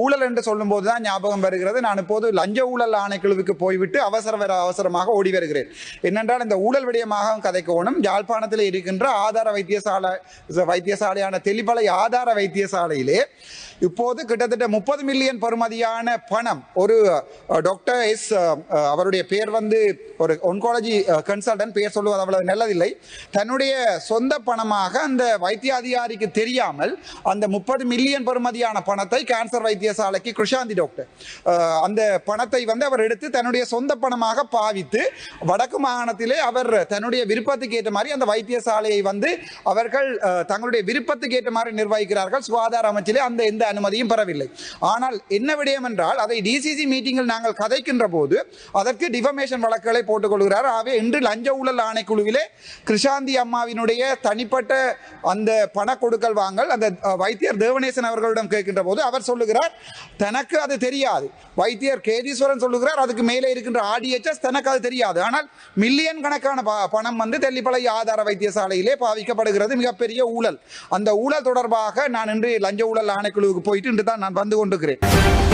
ஊழல் என்று சொல்லும்போது தான் ஞாபகம் வருகிறது. நான் இப்போது லஞ்ச ஊழல் ஆணைக்குழுவுக்கு போய்விட்டு அவசர வர அவசரமாக ஓடி வருகிறேன். என்னென்றால் இந்த ஊழல் விடயமாக கதைக்கோணும் யாழ்ப்பாணத்தில் இருக்கின்ற ஆதார வைத்தியசாலை வைத்தியசாலையான தெளிப்பலை ஆதார வைத்தியசாலையிலே இப்போது கிட்டத்தட்ட முப்பது மில்லியன் பெறுமதியான பணம் ஒரு டாக்டர் எஸ் அவருடைய பேர் வந்து ஒரு ஒன்காலஜி கன்சல்டன்ட் பேர் சொல்லுவது அவ்வளவு நல்லதில்லை. தன்னுடைய சொந்த பணமாக அந்த வைத்திய அதிகாரிக்கு தெரியாமல் அந்த முப்பது மில்லியன் பெறுமதியான பணத்தை கேன்சர் வைத்தியசாலைக்கு கிருஷாந்தி டாக்டர் அந்த பணத்தை வந்து அவர் எடுத்து தன்னுடைய சொந்த பணமாக பாவித்து வடக்கு மாகாணத்திலே அவர் தன்னுடைய விருப்பத்துக்கு ஏற்ற மாதிரி அந்த வைத்தியசாலையை வந்து அவர்கள் தங்களுடைய விருப்பத்துக்கு ஏற்ற மாதிரி நிர்வகிக்கிறார்கள். சுகாதார அமைச்சிலே அந்த எந்த அனுமதியும் பெறவில்லை. ஆனால் என்ன விடயம் என்றால் அதை டிசிசி மீட்டிங்கில் நாங்கள் கதைக்கின்ற போது அதற்கு டிஃபமேஷன் வழக்குகளை போட்டுக்கொள்கிறார். ஆகவே இன்று லஞ்ச ஊழல் ஆணைக்குழுவிலே கிருஷாந்தி அம்மாவினுடைய தனிப்பட்ட அந்த பண கொடுக்கல் வாங்கல் அந்த வைத்தியர் தேவநேசன் அவர்களிடம் கேட்கின்ற போது அவர் சொல்லுகிறார் தனக்கு அது தெரியாது. வைத்தியர் கேதீஸ்வரன் சொல்லுகிறார் அதுக்கு மேலே இருக்கின்ற ஆடிஎச்எஸ் தனக்கு அது தெரியாது. ஆனால் மில்லியன் கணக்கான ப- பணம் வந்து தெல்லிப்பளை ஆதார வைத்தியசாலையிலே பாவிக்கப்படுகிறது மிகப்பெரிய ஊழல். அந்த ஊழல் தொடர்பாக நான் இன்று லஞ்ச ஊழல் ஆணைக்குழுவுக்கு போயிட்டு இன்று தான் நான் வந்து கொண்டிருக்கிறேன்.